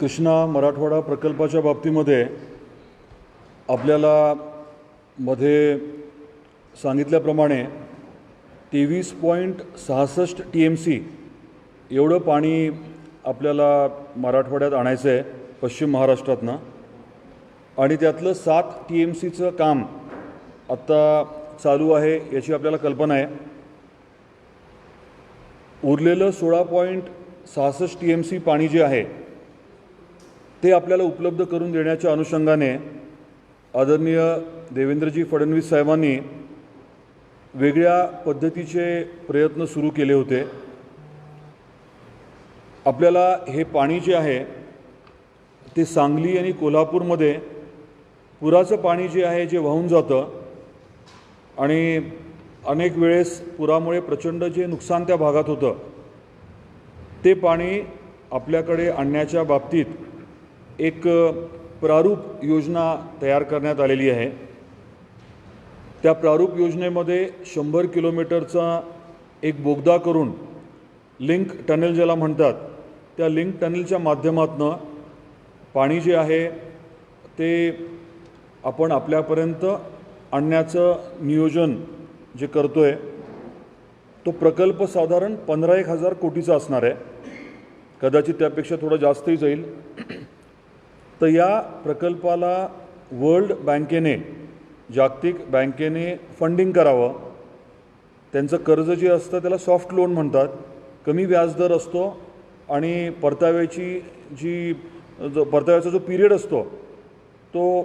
कृष्णा मराठवाडा प्रकल्पाच्या बाबतीमध्ये आपल्याला मध्ये सांगितल्याप्रमाणे तेवीस पॉईंट सहासष्ट टी एम सी एवढं पाणी आपल्याला मराठवाड्यात आणायचं आहे पश्चिम महाराष्ट्रातनं. आणि त्यातलं सात टी एम सीचं काम आत्ता चालू आहे याची आपल्याला कल्पना आहे. उरलेलं सोळा पॉईंट सहासष्ट टी एम सी पाणी जे आहे ते आपल्याला उपलब्ध करून देण्याच्या अनुषंगाने आदरणीय देवेंद्रजी फडणवीस साहेबांनी वेगळ्या पद्धतीचे प्रयत्न सुरू केले होते. आपल्याला हे पाणी जे आहे ते सांगली आणि कोल्हापूरमध्ये पुराचं पाणी जे आहे जे वाहून जातं आणि अनेक वेळेस पुरामुळे प्रचंड जे नुकसान त्या भागात होतं ते पाणी आपल्याकडे आणण्याच्या बाबतीत एक प्रारूप योजना तयार करण्यात आलेली आहे. त्या प्रारूप योजनेमध्ये शंभर किलोमीटरचा एक बोगदा करून लिंक टनेल ज्याला म्हणतात त्या लिंक टनेलच्या माध्यमातनं पाणी जे आहे ते आपण आपल्यापर्यंत आणण्याचं नियोजन जे करतो आहे तो प्रकल्प साधारण पंधरा एक हजार कोटीचा असणार आहे. कदाचित त्यापेक्षा थोडं जास्तही जाईल. तर या प्रकल्पाला वर्ल्ड बँकेने जागतिक बँकेने फंडिंग करावं. त्यांचं कर्ज जे असतं त्याला सॉफ्ट लोन म्हणतात. कमी व्याजदर असतो आणि परताव्याची जी जो परताव्याचा जो पिरियड असतो तो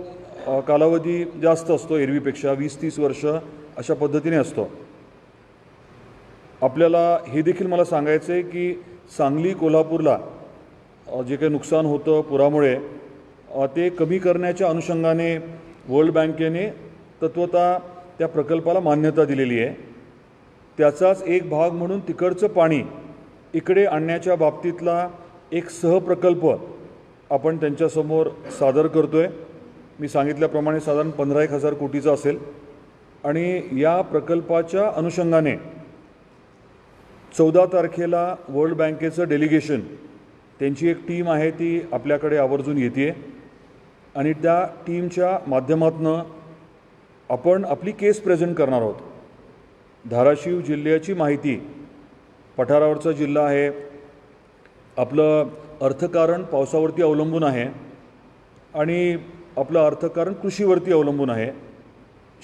कालावधी जास्त असतो एरवीपेक्षा वीस तीस वर्ष अशा पद्धतीने असतो. आपल्याला हे देखील मला सांगायचं आहे की सांगली कोल्हापूरला जे काही नुकसान होतं पुरामुळे ते कमी करण्याच्या अनुषंगाने वर्ल्ड बँकेने तत्वता त्या प्रकल्पाला मान्यता दिलेली आहे. त्याचाच एक भाग म्हणून तिकडचं पाणी इकडे आणण्याच्या बाबतीतला एक सहप्रकल्प आपण त्यांच्यासमोर सादर करतो आहे मी सांगितल्याप्रमाणे साधारण पंधरा एक हजार कोटीचा असेल. आणि या प्रकल्पाच्या अनुषंगाने चौदा तारखेला वर्ल्ड बँकेचं डेलिगेशन. त्यांची एक टीम आहे ती आपल्याकडे आवर्जून येते. आणि त्या टीमच्या माध्यमातनं आपण आपली केस प्रेझेंट करणार आहोत. धाराशिव जिल्ह्याची माहिती पठारावरचा जिल्हा आहे. आपलं अर्थकारण पावसावरती अवलंबून आहे. आणि आपलं अर्थकारण कृषीवरती अवलंबून आहे.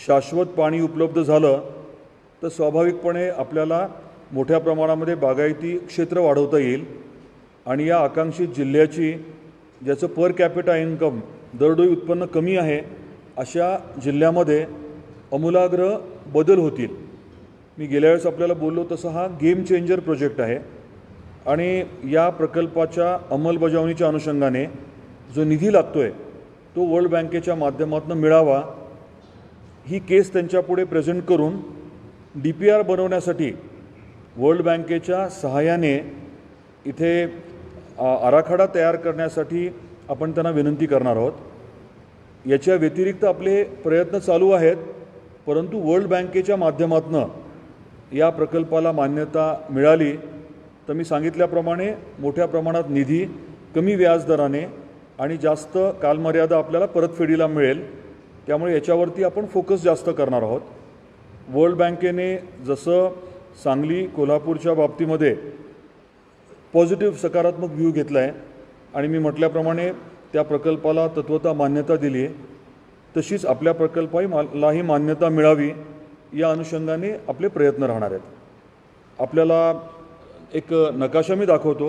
शाश्वत पाणी उपलब्ध झालं तर स्वाभाविकपणे आपल्याला मोठ्या प्रमाणामध्ये बागायती क्षेत्र वाढवता येईल आणि या आकांक्षित जिल्ह्याची ज्याचं पर कॅपिटा इन्कम दरडोई उत्पन्न कमी आहे अशा जिल्ह्यामध्ये अमूलाग्र बदल होतील. मी गेल्या वेळेस आपल्याला बोललो तसं हा गेम चेंजर प्रोजेक्ट आहे. आणि या प्रकल्पाच्या अंमलबजावणीच्या अनुषंगाने जो निधी लागतो आहे तो वर्ल्ड बँकेच्या माध्यमातून मिळावा ही केस त्यांच्यापुढे प्रेझेंट करून डी पी आर बनवण्यासाठी वर्ल्ड बँकेच्या सहाय्याने इथे आ, आराखडा तयार करण्यासाठी आपण त्यांना विनंती करणार आहोत. याच्या व्यतिरिक्त आपले प्रयत्न चालू आहेत परंतु वर्ल्ड बँकेच्या माध्यमातून या प्रकल्पाला मान्यता मिळाली तर मी सांगितल्याप्रमाणे मोठ्या प्रमाणात निधी कमी व्याजदराने आणि जास्त कालमर्यादा आपल्याला परतफेडीला मिळेल. त्यामुळे याच्यावरती आपण फोकस जास्त करणार आहोत. वर्ल्ड बँकेने जसं सांगली कोल्हापूरच्या बाबतीमध्ये पॉझिटिव्ह सकारात्मक व्ह्यू घेतला आहे आणि मी म्हटल्याप्रमाणे त्या प्रकल्पाला तत्वता मान्यता दिली आहे. तशीच आपल्या प्रकल्पाही लाही मान्यता मिळावी या अनुषंगाने आपले प्रयत्न राहणार आहेत. आपल्याला एक नकाशा मी दाखवतो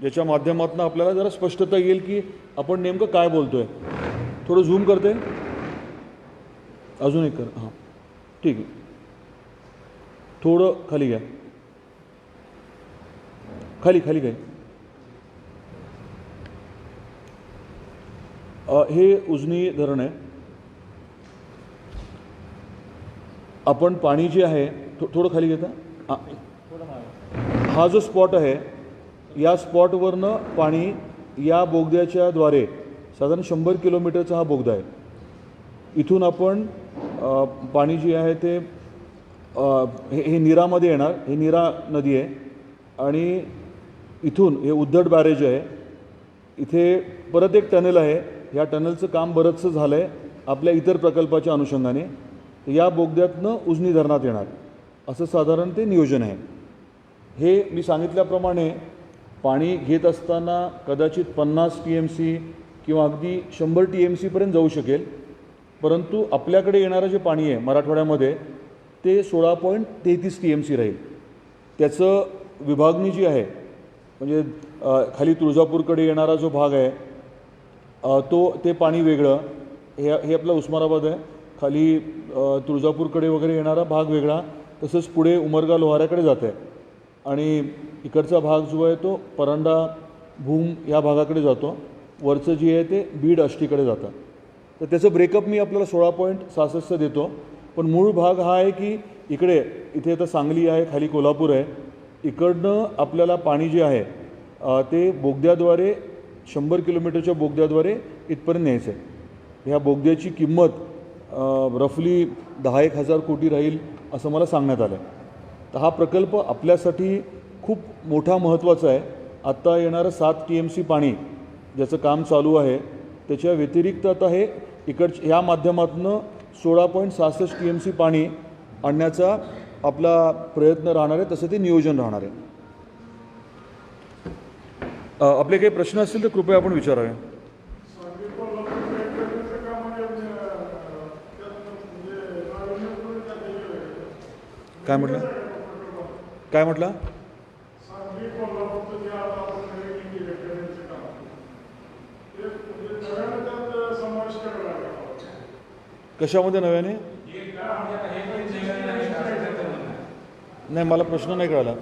ज्याच्या माध्यमातून आपल्याला जरा स्पष्टता येईल की आपण नेमकं काय बोलतो आहे थोडं झूम करते. अजून एक कर हां. ठीक आहे. थोडं खाली घ्या. खाली खाली घ्या. हे उजनी धरण आहे. आपण पाणी जे आहे थो थोडं खाली घेता. हा- जो स्पॉट आहे या स्पॉटवरनं पाणी या बोगद्याच्या द्वारे साधारण शंभर किलोमीटरचा हा बोगदा आहे. इथून आपण पाणी जे आहे ते हे हे नीरामध्ये येणार. हे नीरा नदी आहे. आणि इथून हे उद्धट बॅरेज आहे. इथे परत एक टनेल आहे. या टनेलचं काम बरंचसं झालं आहे आपल्या इतर प्रकल्पाच्या अनुषंगाने. तर या बोगद्यातनं उजनी धरणात येणार. असं साधारण ते नियोजन आहे. हे मी सांगितल्याप्रमाणे पाणी घेत असताना कदाचित पन्नास टी एम सी किंवा अगदी शंभर टी एम सीपर्यंत जाऊ शकेल. परंतु आपल्याकडे येणारं जे पाणी आहे मराठवाड्यामध्ये ते सोळा पॉईंट तेहतीस टी एम सी राहील. त्याचं विभागणी जी आहे म्हणजे खाली तुळजापूरकडे येणारा जो भाग आहे तो ते पाणी वेगळं हे हे आपलं उस्मानाबाद आहे. खाली तुळजापूरकडे वगैरे येणारा भाग वेगळा तसंच पुढे उमरगा लोहाऱ्याकडे जात आहे. आणि इकडचा भाग जो आहे तो परांडा भूम या भागाकडे जातो. वरचं जे आहे ते बीड आष्टीकडे जातं. तर त्याचं ब्रेकअप मी आपल्याला सोळा पॉईंट सहासष्ट देतो. पण मूळ भाग हा आहे की इकडे इथे आता सांगली आहे खाली कोल्हापूर आहे. इकडनं आपल्याला पाणी जे आहे ते बोगद्याद्वारे शंभर किलोमीटरच्या बोगद्याद्वारे इथपर्यंत न्यायचं आहे ह्या बोगद्याची किंमत रफली दहा एक हजार कोटी राहील असं मला सांगण्यात आलं आहे तर हा प्रकल्प आपल्यासाठी खूप मोठा महत्त्वाचा आहे. आत्ता येणारं सात टी एम सी पाणी ज्याचं काम चालू आहे त्याच्या व्यतिरिक्त आता हे इकडच्या ह्या माध्यमातून सोळा पॉईंट सहासष्ट टी एम सी पाणी आणण्याचा आपला प्रयत्न राहणार आहे तसं ते नियोजन राहणार आहे. आपले काही प्रश्न असतील तर कृपया आपण विचारावे. काय म्हटलं? काय म्हटलं? कशामध्ये नव्याने? नाही मला प्रश्न नाही कळाला.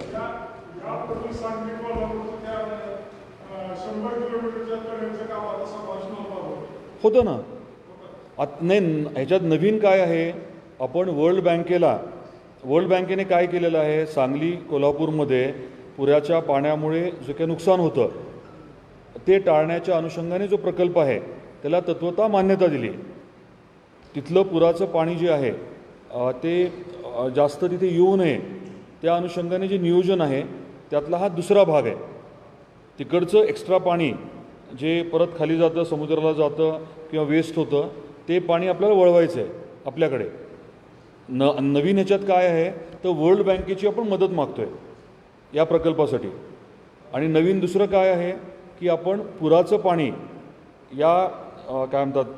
होतं ना. आत नाही ह्याच्यात नवीन काय आहे? आपण वर्ल्ड बँकेला वर्ल्ड बँकेने काय केलेलं आहे? सांगली कोल्हापूरमध्ये पुराच्या पाण्यामुळे जे काही नुकसान होतं ते टाळण्याच्या अनुषंगाने जो प्रकल्प आहे त्याला तत्वता मान्यता दिली. तिथलं पुराचं पाणी जे आहे ते जास्त तिथे येऊ नये त्या अनुषंगाने जे नियोजन आहे त्यातला हा दुसरा भाग आहे. तिकडचं एक्स्ट्रा पाणी जे परत खाली जातं समुद्राला जातं किंवा वेस्ट होतं ते पाणी आपल्याला वळवायचं आहे आपल्याकडे. न नवीन ह्याच्यात काय आहे तर वर्ल्ड बँकेची आपण मदत मागतो आहे या प्रकल्पासाठी. आणि नवीन दुसरं काय आहे की आपण पुराचं पाणी या काय म्हणतात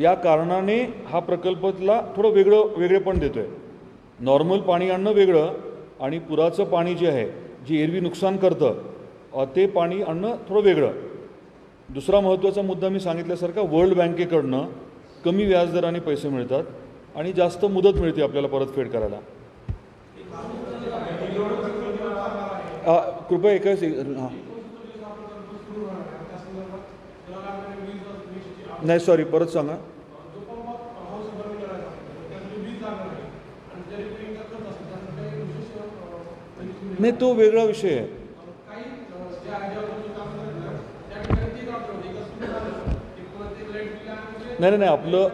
या कारणाने हा प्रकल्पातला थोडं वेगळं वेगळेपण देतो आहे नॉर्मल पाणी आणणं वेगळं आणि पुराचं पाणी जे आहे जे एरवी नुकसान करतं ते पाणी आणणं थोडं वेगळं. दुसरा महत्त्वाचा मुद्दा मी सांगितल्यासारखा वर्ल्ड बँकेकडनं कमी व्याजदराने पैसे मिळतात आणि जास्त मुदत मिळते आपल्याला परतफेड करायला. कृपया एका हां नाही सॉरी परत सांगा. नाही तो वेगळा विषय आहे. नाही नाही नाही आपलं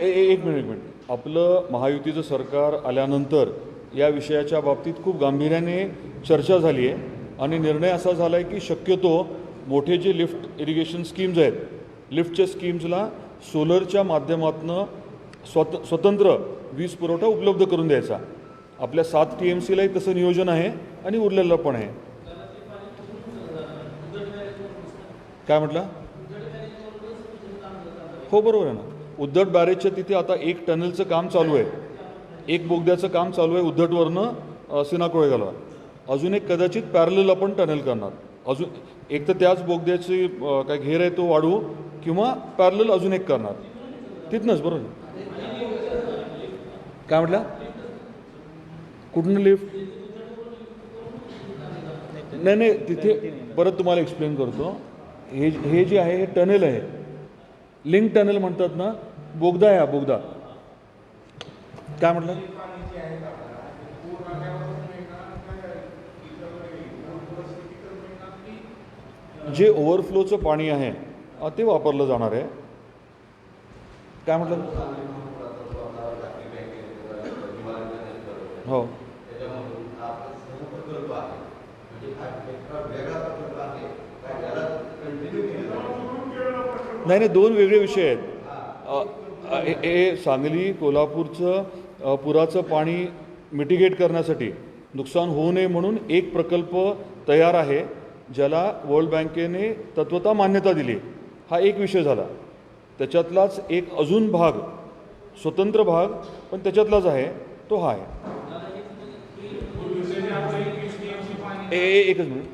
ए- ए- एक मिनिट एक मिनिट. आपलं महायुतीचं सरकार आल्यानंतर या विषयाच्या बाबतीत खूप गांभीर्याने चर्चा झाली आहे. आणि निर्णय असा झाला आहे की शक्यतो मोठे जे लिफ्ट इरिगेशन स्कीम्स आहेत लिफ्टच्या स्कीम्सला सोलरच्या माध्यमातून स्वत स्वतंत्र वीज पुरवठा उपलब्ध करून द्यायचा. आपल्या सात टी एम सीलाही तसं नियोजन आहे आणि उरलेलं पण आहे. काय म्हटलं? हो बरोबर आहे ना. उद्धट बॅरेजच्या तिथे आता एक टनेलचं काम चालू आहे. एक बोगद्याचं काम चालू आहे उद्धटवरनं सिनाकोळे घालवा अजून एक कदाचित पॅरल आपण टनेल करणार. अजून एक तर त्याच बोगद्याची काय घेर आहे तो वाढवू किंवा पॅरल अजून एक करणार. तिथनंच बरोबर? काय म्हटलं? कुठनं लिफ्ट नाही नाही तिथे परत तुम्हाला एक्सप्लेन करतो. हे हे जे आहे हे टनेल आहे. लिंक टनेल म्हणतात ना बोगदा आहे हा बोगदा. काय म्हटलं? जे ओव्हरफ्लोचं पाणी आहे ते वापरलं जाणार आहे. काय म्हटलं? हो. नाही नाही दोन वेगळे विषय आहेत. हे सांगली कोल्हापूरचं पुराचं पाणी मिटिगेट करण्यासाठी नुकसान होऊ नये म्हणून एक प्रकल्प तयार आहे. ज्याला वर्ल्ड बँकेने तत्वता मान्यता दिली हा एक विषय झाला. त्याच्यातलाच एक अजून भाग स्वतंत्र भाग पण त्याच्यातलाच आहे तो हा आहे. ए एकच मिनिट.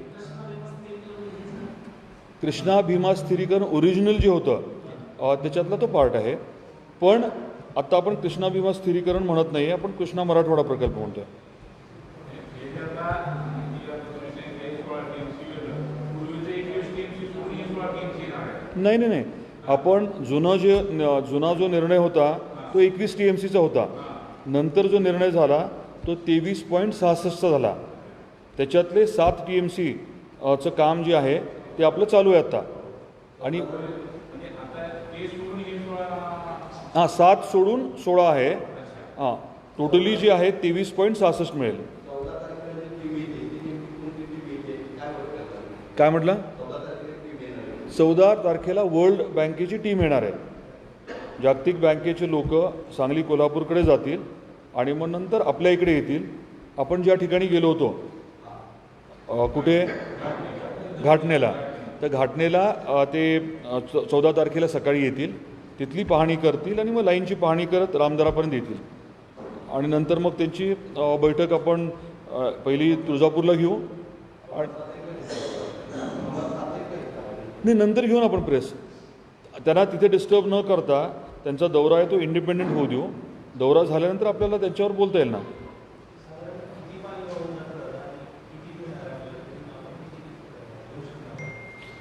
कृष्णा भीमा स्थिरीकरण ओरिजिनल जे होतं त्याच्यातला तो पार्ट आहे. पण आत्ता आपण कृष्णा भीमा स्थिरीकरण म्हणत नाही आपण कृष्णा मराठवाडा प्रकल्प म्हणतोय. नाही नाही नाही. आपण जुनं जे जुना जो निर्णय होता तो एकवीस टी एम सीचा होता. नंतर जो निर्णय झाला तो तेवीस पॉईंट सहासष्टचा झाला. त्याच्यातले सात टी एम सी चं काम जे आहे ते आपलं चालू आहे आत्ता आणि हां सात सोडून सोळा आहे. हां टोटली जी आहे तेवीस पॉईंट सहासष्ट मिळेल. काय म्हटलं? चौदा तारखेला वर्ल्ड बँकेची टीम येणार आहे. जागतिक बँकेचे लोक सांगली कोल्हापूरकडे जातील आणि मग नंतर आपल्या इकडे येतील. आपण ज्या ठिकाणी गेलो होतो कुठे? घाटनेला. तर घाटनेला ते चौदा तारखेला सकाळी येतील. तिथली पाहणी करतील आणि मग लाईनची पाहणी करत रामदारापर्यंत येतील. आणि नंतर मग त्यांची बैठक आपण पहिली तुळजापूरला घेऊ. आणि नाही नंतर घेऊन आपण प्रेस त्यांना तिथे डिस्टर्ब न करता त्यांचा दौरा आहे तो इंडिपेंडेंट होऊ देऊ. दौरा झाल्यानंतर आपल्याला त्यांच्यावर बोलता येईल ना.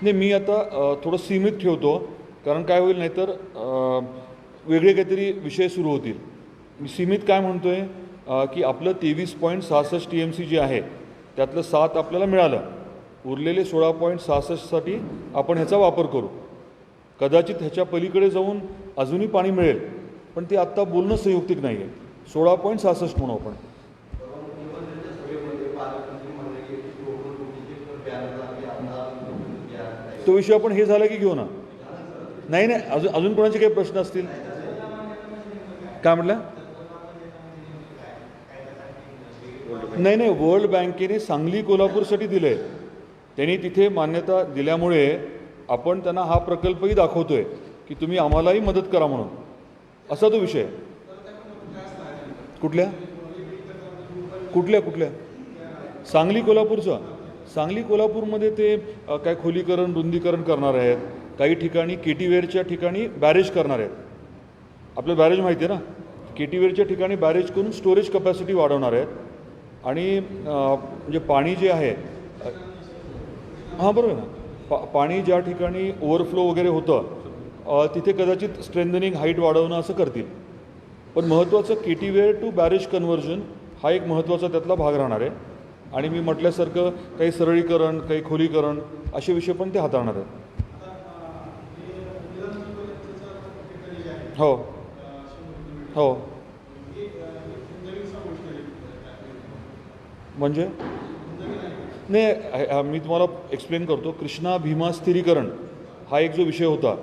नाही मी आता थोडं सीमित ठेवतो कारण काय होईल नाहीतर वेगळे काहीतरी विषय सुरू होतील. मी सीमित काय म्हणतोय आहे की आपलं तेवीस पॉईंट सहासष्ट टी एम सी जे आहे त्यातलं सात आपल्याला मिळालं. उरलेले सोळा पॉईंट सहासष्टसाठी आपण ह्याचा वापर करू. कदाचित ह्याच्या पलीकडे जाऊन अजूनही पाणी मिळेल पण ते आत्ता बोलणं संयुक्तिक नाही आहे सोळा पॉईंट सहासष्ट म्हणू आपण. तो विषय आपण हे झालं की घेऊ ना. नाही नाही अजून अजून कोणाचे काही प्रश्न असतील? काय म्हटलं? नाही नाही वर्ल्ड बँकेने सांगली कोल्हापूरसाठी दिलं आहे त्यांनी तिथे मान्यता दिल्यामुळे आपण त्यांना हा प्रकल्पही दाखवतोय की तुम्ही आम्हालाही मदत करा म्हणून. असा तो विषय कुठल्या? कुठल्या कुठल्या? सांगली कोल्हापूरचं. सांगली कोल्हापूरमध्ये ते काय खोलीकरण रुंदीकरण करणार आहेत. काही ठिकाणी केटीवेअरच्या ठिकाणी बॅरेज करणार आहेत. आपलं बॅरेज माहिती आहे ना? केटीवेअरच्या ठिकाणी बॅरेज करून स्टोरेज कपॅसिटी वाढवणार आहेत. आणि म्हणजे पाणी जे आहे हां बरोबर आहे ना. पा पाणी ज्या ठिकाणी ओव्हरफ्लो वगैरे होतं तिथे कदाचित स्ट्रेंथनिंग हाईट वाढवणं असं करतील. पण महत्त्वाचं केटीवेअर टू बॅरेज कन्व्हर्जन हा एक महत्त्वाचा त्यातला भाग राहणार आहे. आणि मी म्हटल्यासारखं काही सरळीकरण काही खोलीकरण असे विषय पण ते हाताळणार आहेत. हो. हो. म्हणजे? नाही मी तुम्हाला एक्सप्लेन करतो कृष्णा भीमा स्थिरीकरण हा एक जो विषय होता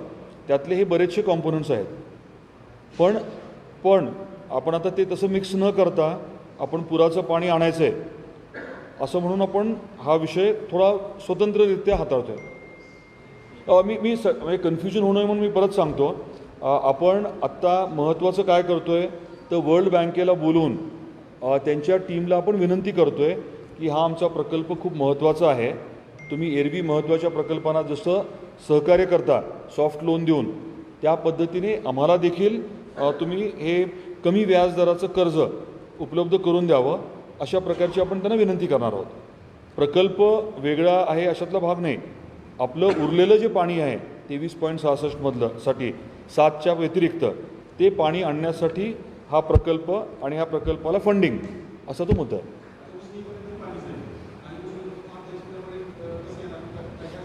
त्यातले हे बरेचसे कॉम्पोनंट्स आहेत. पण पण आपण आता ते तसं मिक्स न करता आपण पुराचं पाणी आणायचं आहे असं म्हणून आपण हा विषय थोडा स्वतंत्ररित्या हाताळतो आहे मी मी स म्हणजे कन्फ्युजन होऊ नये म्हणून मी परत सांगतो आपण आत्ता महत्त्वाचं काय करतो आहे तर वर्ल्ड बँकेला बोलून त्यांच्या टीमला आपण विनंती करतो आहे की हा आमचा प्रकल्प खूप महत्त्वाचा आहे. तुम्ही एरवी महत्त्वाच्या प्रकल्पांना जसं सहकार्य करता सॉफ्ट लोन देऊन त्या पद्धतीने आम्हाला देखील तुम्ही हे कमी व्याजदराचं कर्ज उपलब्ध करून द्यावं अशा प्रकारची आपण त्यांना विनंती करणार आहोत. प्रकल्प वेगळा आहे अशातला भाग नाही. आपलं उरलेलं जे पाणी आहे तेवीस पॉईंट सहासष्टमधलं साठी सातच्या व्यतिरिक्त ते पाणी आणण्यासाठी हा प्रकल्प आणि ह्या प्रकल्पाला फंडिंग असा तो मुद्दा आहे.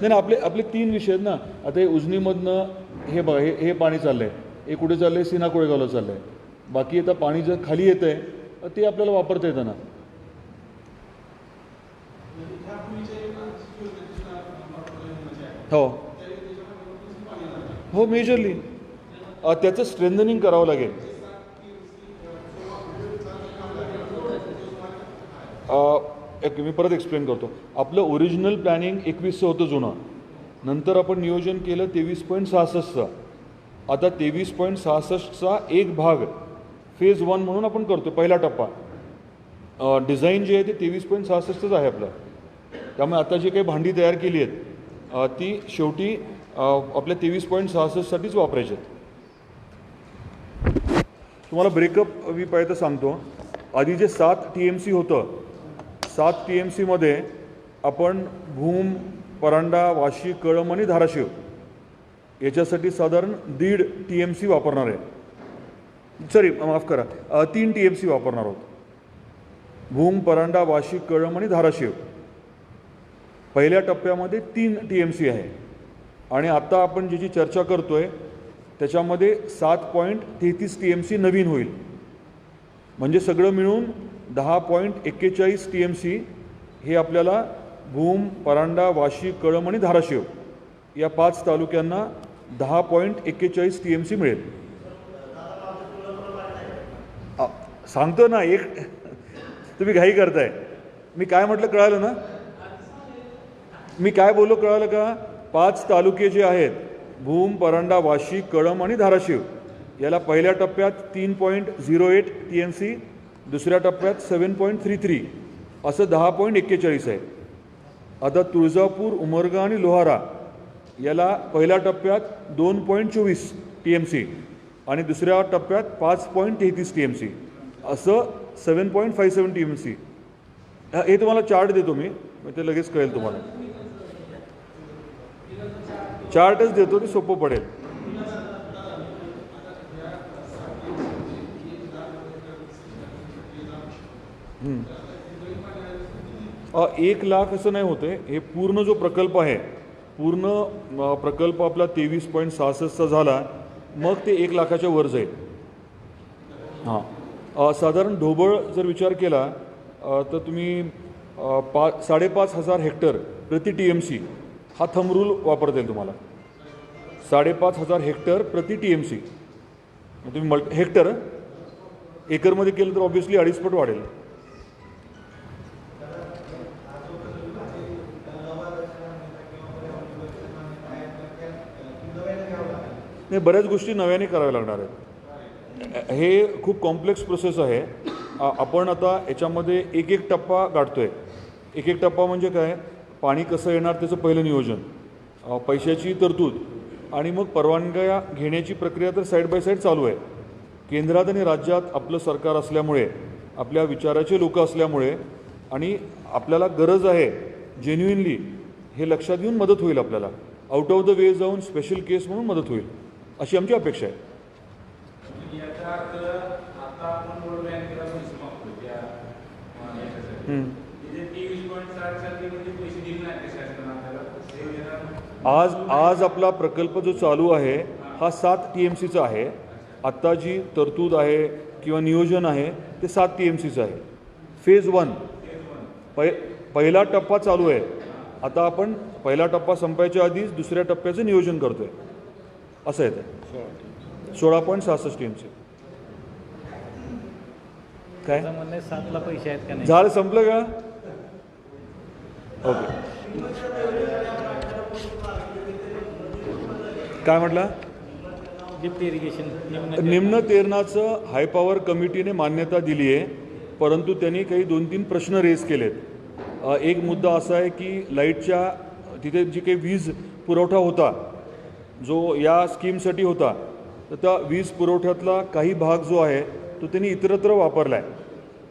नाही आपले आपले तीन विषय आहेत ना. आता हे उजनीमधनं हे बघा हे हे पाणी चाललं आहे हे कुठे चाललं आहे सिना कोळेगावला चाललं आहे बाकी आता पाणी जर खाली येतं आहे ते आपल्याला वापरता येतं ना. हो. हो मेजरली त्याचं स्ट्रेंथनिंग करावं लागेल. uh, एक मी परत एक्सप्लेन करतो. आपलं ओरिजिनल प्लॅनिंग एकवीसचं होतं जुनं. नंतर आपण नियोजन केलं तेवीस पॉईंट सहासष्टचं. आता तेवीस पॉईंट सहासष्टचा एक भाग फेज वन म्हणून आपण करतो पहिला टप्पा. डिझाईन जे आहे ते तेवीस पॉईंट सहासष्टच आहे आपलं. त्यामुळे आता जी काही भांडी तयार केली आहेत ती शेवटी आपल्या तेवीस पॉईंट सहासष्टसाठीच वापरायची आहेत. तुम्हाला ब्रेकअप मी पाहिजे तर सांगतो. आधी जे सात टी एम सी होतं सात टी एम सीमध्ये आपण भूम परांडा वाशी कळम आणि धाराशिव याच्यासाठी साधारण दीड टी एम सी वापरणार आहे. सॉरी माफ करा. तीन टी एम सी वापरणार आहोत. भूम परांडा वाशी कळम आणि धाराशिव. पहिल्या टप्प्यामध्ये तीन टी एम सी आहे. आणि आत्ता आपण ज्याची चर्चा करतो आहे त्याच्यामध्ये सात पॉईंट तेहतीस टी एम सी नवीन होईल. म्हणजे सगळं मिळून दहा पॉईंट एक्केचाळीस टी एम सी हे आपल्याला भूम परांडा वाशी कळम आणि धाराशिव या पाच तालुक्यांना दहा पॉईंट एक्केचाळीस टी एम सी मिळेल. सांगतो ना एक तुम्ही घाई करताय. मी काय म्हटलं कळालं ना? मी काय बोललो कळालं का? पाच तालुके जे आहेत भूम परांडा वाशी कळम आणि धाराशिव याला पहिल्या टप्प्यात तीन point zero eight T M C दुसऱ्या टप्प्यात सेवन पॉईंट थ्री थ्री असं दहा पॉईंट एक्केचाळीस आहे. आता तुळजापूर उमरगा आणि लोहारा याला पहिल्या टप्प्यात दोन पॉईंट चोवीस टी एम सी आणि दुसऱ्या टप्प्यात पाच पॉईंट तेहतीस टी एम सी असं seven point five seven T M C हे तुम्हाला चार्ट देतो मी मग ते लगेच कळेल तुम्हाला. चार्टच देतो ते सोपं पडेल. एक लाख असं नाही होते हे पूर्ण जो प्रकल्प आहे पूर्ण प्रकल्प आपला तेवीस पॉईंट सहासष्टचा झाला मग ते एक लाखाच्या वर जाईल. हां. साधारण ढोबळ जर विचार केला तर तुम्ही पा साडेपाच हजार हेक्टर प्रति टी एम सी हा थमरूल वापरता येईल तुम्हाला. साडेपाच हजार हेक्टर प्रति टी एम सी तुम्ही मल्ट हेक्टर एकरमध्ये केलं तर ऑब्व्हियसली अडीच पट वाढेल. नाही बऱ्याच गोष्टी नव्याने कराव्या लागणार आहेत. हे खूप कॉम्प्लेक्स प्रोसेस आहे. आपण आता याच्यामध्ये एक एक टप्पा गाठतो आहे एक एक टप्पा म्हणजे काय? पाणी कसं येणार त्याचं पहिलं नियोजन. पैशाची तरतूद. आणि मग परवानग्या घेण्याची प्रक्रिया तर साईड बाय साईड चालू आहे. केंद्रात आणि राज्यात आपलं सरकार असल्यामुळे आपल्या विचाराचे लोक असल्यामुळे आणि आपल्याला गरज आहे जेन्युइनली हे लक्षात घेऊन मदत होईल आपल्याला. आउट ऑफ द वे जाऊन स्पेशल केस म्हणून मदत होईल. अशी आमची अपेक्षा आहे. म्हणजे ते योजना आज आज आपला प्रकल्प जो चालू आहे हा सात टी एम सीचा आहे. आत्ता जी तरतूद आहे किंवा नियोजन आहे ते सात टी एम सीचं आहे. फेज वन पै पहिला टप्पा चालू आहे. आता आपण पहिला टप्पा संपायच्या आधीच दुसऱ्या टप्प्याचं नियोजन करतोय. असं आहे ते सोळा पॉईंट सहासष्ट सी काय? सातला पैसे आहेत का नाही? झालं संपलं का? ओके. काय म्हटलं? निम्न तेरणाचं हाय पॉवर कमिटीने मान्यता दिली आहे परंतु त्यांनी काही दोन तीन प्रश्न रेज केलेत. एक मुद्दा असा आहे की लाईटच्या तिथे जी काही वीज पुरवठा होता जो या स्कीमसाठी होता तर त्या वीज पुरवठ्यातला काही भाग जो आहे तो त्यांनी इतरत्र वापरला आहे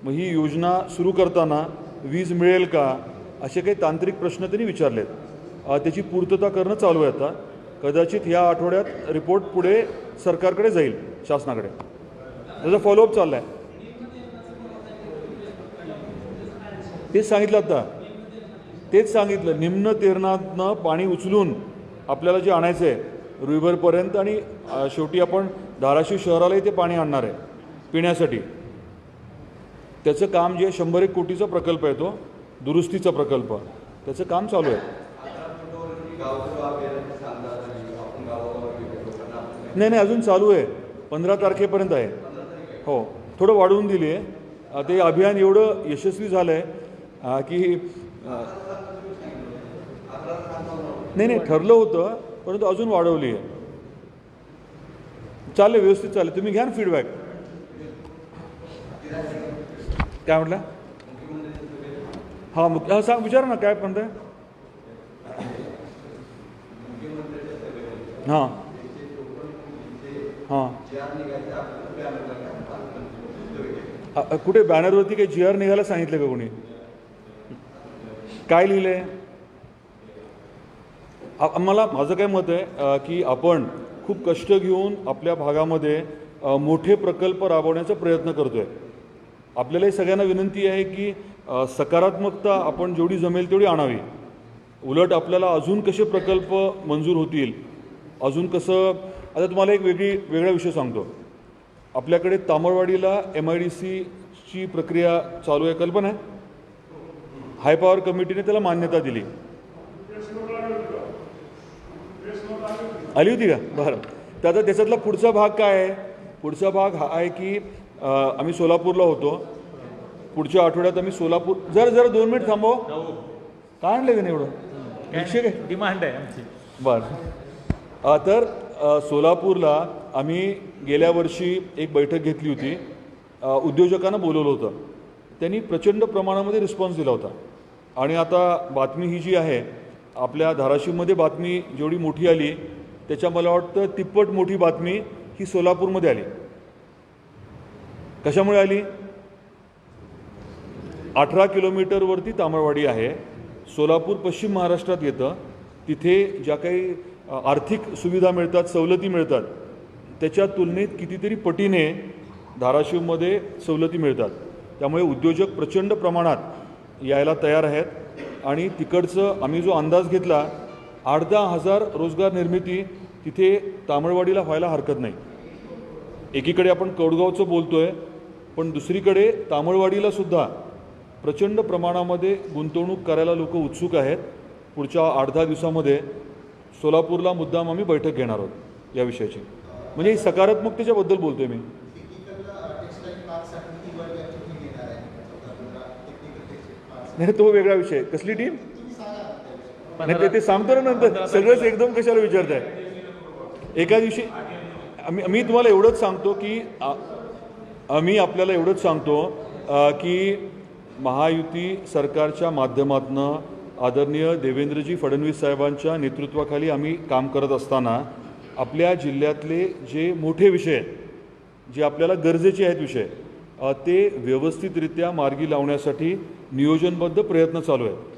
मग ही योजना सुरू करताना वीज मिळेल का असे काही तांत्रिक प्रश्न त्यांनी विचारलेत. त्याची पूर्तता करणं चालू आहे आता. कदाचित या आठवड्यात रिपोर्ट पुढे सरकारकडे जाईल शासनाकडे. त्याचा फॉलोअप चालला आहे तेच सांगितलं आता. तेच सांगितलं निम्न तेरणातनं पाणी उचलून आपल्याला जे आणायचं आहे रुईभरपर्यंत आणि शेवटी आपण धाराशिव शहरालाही ते पाणी आणणार आहे पिण्यासाठी. त्याचं काम जे शंभर एक कोटीचा प्रकल्प आहे तो दुरुस्तीचा प्रकल्प त्याचं काम चालू आहे. नाही नाही अजून चालू आहे. पंधरा तारखेपर्यंत आहे. हो थोडं वाढवून दिली आहे. ते अभियान एवढं यशस्वी झालं आहे की नाही नाही ठरलं होतं परंतु अजून वाढवली आहे. चालेल व्यवस्थित चालेल तुम्ही घ्या ना फीडबॅक काय म्हटलं? हां मुख्य हां सांग विचारा ना काय म्हणताय? हां. हां. कुठे बॅनरवरती काही जी आर निघायला सांगितलं का कोणी? काय लिहिलंय? मला माझं काय मत आहे की आपण खूप कष्ट घेऊन आपल्या भागामध्ये मोठे प्रकल्प राबवण्याचा प्रयत्न करतोय. आपल्यालाही सगळ्यांना विनंती आहे की सकारात्मकता आपण जेवढी जमेल तेवढी आणावी. उलट आपल्याला अजून कसे प्रकल्प मंजूर होतील अजून कसं आता तुम्हाला एक वेगळी वेगळा विषय सांगतो. आपल्याकडे तामळवाडीला एम आय डी सीची प्रक्रिया चालू आहे कल्पना आहे? हाय पॉवर कमिटीने त्याला मान्यता दिली. आली होती का? बरं. तर आता त्याच्यातला पुढचा भाग काय आहे? पुढचा भाग हा आहे की आम्ही सोलापूरला होतो. पुढच्या आठवड्यात आम्ही सोलापूर जर जर दोन मिनिट थांबव. काय आणलं का एवढं? रिक्षे काय डिमांड आहे आमची. बरं. तर सोलापूरला आम्ही गेल्या वर्षी एक बैठक घेतली होती. उद्योजकांना बोलवलं होतं. त्यांनी प्रचंड प्रमाणामध्ये रिस्पॉन्स दिला होता. आणि आता बातमी ही जी आहे आपल्या धाराशिवमध्ये बातमी जेवढी मोठी आली त्याच्या मला वाटतं तिप्पट मोठी बातमी ही सोलापूरमध्ये आली. कशामुळे आली? अठरा किलोमीटरवरती तामळवाडी आहे. सोलापूर पश्चिम महाराष्ट्रात येतं. तिथे ज्या काही आर्थिक सुविधा मिळतात सवलती मिळतात त्याच्या तुलनेत कितीतरी पटीने धाराशिवमध्ये सवलती मिळतात. त्यामुळे उद्योजक प्रचंड प्रमाणात यायला तयार आहेत. आणि तिकडचं आम्ही जो अंदाज घेतला आठ दहा हजार रोजगार निर्मिती तिथे तामळवाडीला व्हायला हरकत नाही. एकीकडे आपण कौडगावचं बोलतोय पण दुसरीकडे तामळवाडीला सुद्धा प्रचंड प्रमाणामध्ये गुंतवणूक करायला लोक उत्सुक आहेत. पुढच्या आठ दहा दिवसामध्ये सोलापूरला मुद्दाम आम्ही बैठक घेणार आहोत या विषयाची. म्हणजे ही सकारात्मकतेच्याबद्दल बोलतोय मी. नाही तो वेगळा विषय. कसली टीम नाही ते- ते सांगतो ना नंतर. सगळंच एकदम कशाला विचारताय? एका दिवशी मी मी तुम्हाला एवढंच सांगतो की आम्ही आपल्याला एवढंच सांगतो की महायुती सरकारच्या माध्यमातनं आदरणीय देवेंद्रजी फडणवीस साहेबांच्या नेतृत्वाखाली आम्ही काम करत असताना आपल्या जिल्ह्यातले जे मोठे विषय आहेत जे आपल्याला गरजेचे आहेत विषय ते व्यवस्थितरित्या मार्गी लावण्यासाठी नियोजनबद्ध प्रयत्न चालू आहेत.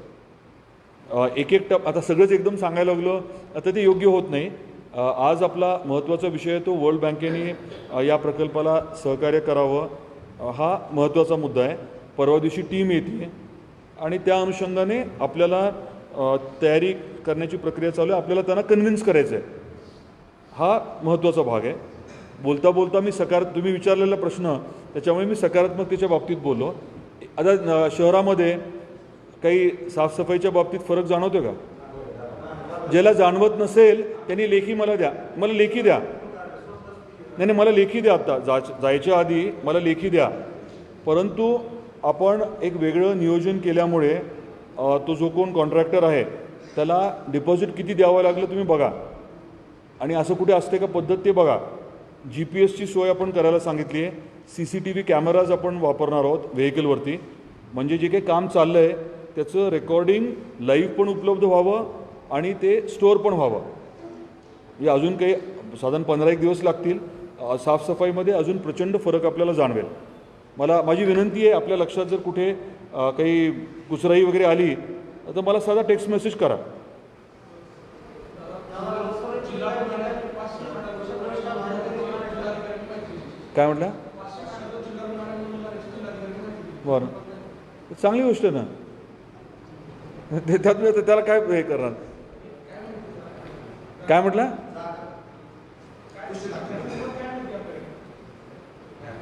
एक एक टप आता सगळंच एकदम सांगायला लागलो आता ते योग्य होत नाही. आज आपला महत्त्वाचा विषय आहे तो वर्ल्ड बँकेने या प्रकल्पाला सहकार्य करावं हा महत्त्वाचा मुद्दा आहे. परवा दिवशी टीम येते आणि त्या अनुषंगाने आपल्याला तयारी करण्याची प्रक्रिया चालू आहे. आपल्याला त्यांना कन्व्हिन्स करायचं आहे. हा महत्त्वाचा भाग आहे. बोलता बोलता मी सकार तुम्ही विचारलेला प्रश्न त्याच्यामुळे मी सकारात्मकतेच्या बाबतीत बोललो. आता शहरामध्ये काही साफसफाईच्या बाबतीत फरक जाणवतो का? ज्याला जाणवत नसेल त्यांनी लेखी मला द्या. मला लेखी द्या. नाही नाही मला लेखी द्या आत्ता जा जायच्या आधी मला लेखी द्या. परंतु आपण एक वेगळं नियोजन केल्यामुळे तो जो कोण कॉन्ट्रॅक्टर आहे त्याला डिपॉझिट किती द्यावं लागलं तुम्ही बघा. आणि असं कुठे असते का पद्धत ते बघा. जी पी एसची सोय आपण करायला सांगितली आहे C C T V cameras आपण वापरणार आहोत व्हेकलवरती म्हणजे जे काही काम चाललं आहे त्याचं रेकॉर्डिंग लाईव्ह पण उपलब्ध व्हावं आणि ते स्टोअर पण व्हावं. हे अजून काही साधारण पंधरा एक दिवस लागतील. साफसफाईमध्ये अजून प्रचंड फरक आपल्याला जाणवेल. मला माझी विनंती आहे आपल्या लक्षात जर कुठे काही कुचराई वगैरे आली तर मला साधा टेक्स्ट मेसेज करा. काय म्हटलं? बरं. चांगली गोष्ट आहे ना. ते- त्यात मी आता त्याला काय हे करणार? काय म्हटलं?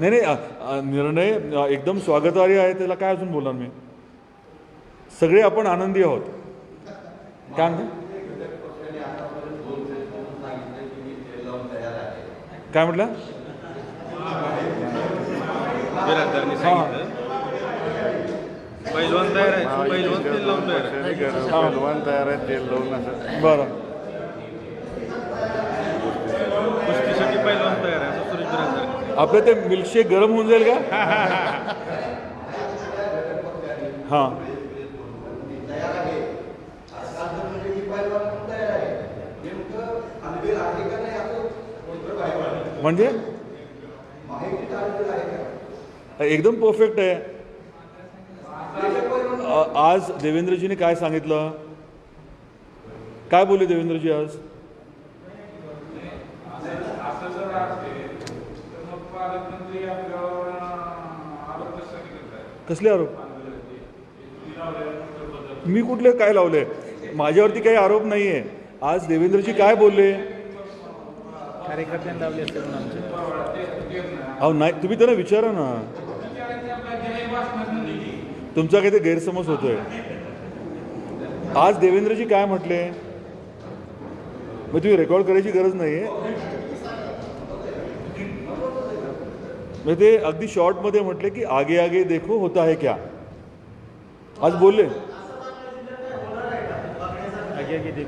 नाही नाही निर्णय एकदम स्वागतार्ह आहे त्याला काय अजून बोलणार मी? सगळे आपण आनंदी आहोत. काय म्हणते? काय म्हटलं? पैलवान तयार आहे पैलवान तेल लावून तयार आहे पहिलवान तयार आहे तेल लावून असं बरं. कुस्तीसाठी पैलवान तयार आहे असं सुरेश बिराजदार आपलं ते मिल्कशेक गरम होऊन जाईल का? हां. म्हणजे? एकदम परफेक्ट आहे. आज देवेंद्रजीने काय सांगितलं? काय बोलले देवेंद्रजी आज? कसले आरोप? मी कुठले काय लावले? माझ्यावरती काही आरोप नाही आहे आज देवेंद्रजी काय बोलले? कार्यकर्त्यांनी लावले अहो नाही तुम्ही त्यांना विचारा ना. तुमचा काही ते गैरसमज होतोय. आज देवेंद्रजी काय म्हटले? मग तुम्ही रेकॉर्ड करायची गरज नाही म्हणजे ते अगदी शॉर्टमध्ये म्हटले की आगे आगे देखो होता है क्या? आज बोलले.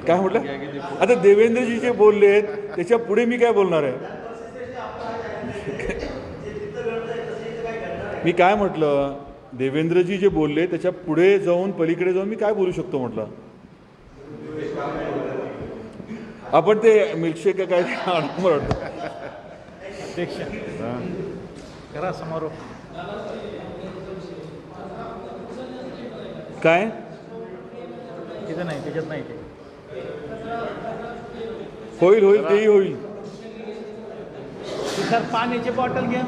काय म्हटलं? आता देवेंद्रजी जे बोलले त्याच्या पुढे मी काय बोलणार आहे? मी काय म्हटलं? देवेंद्रजी जे बोलले त्याच्या पुढे जाऊन पलीकडे जाऊन मी काय बोलू शकतो म्हटलं? आपण ते मिल्कशेक काय करा समारोप. काय? तिथं नाही त्याच्यात नाही ते. होईल होईल तेही होईल सर पाण्याची बॉटल घ्या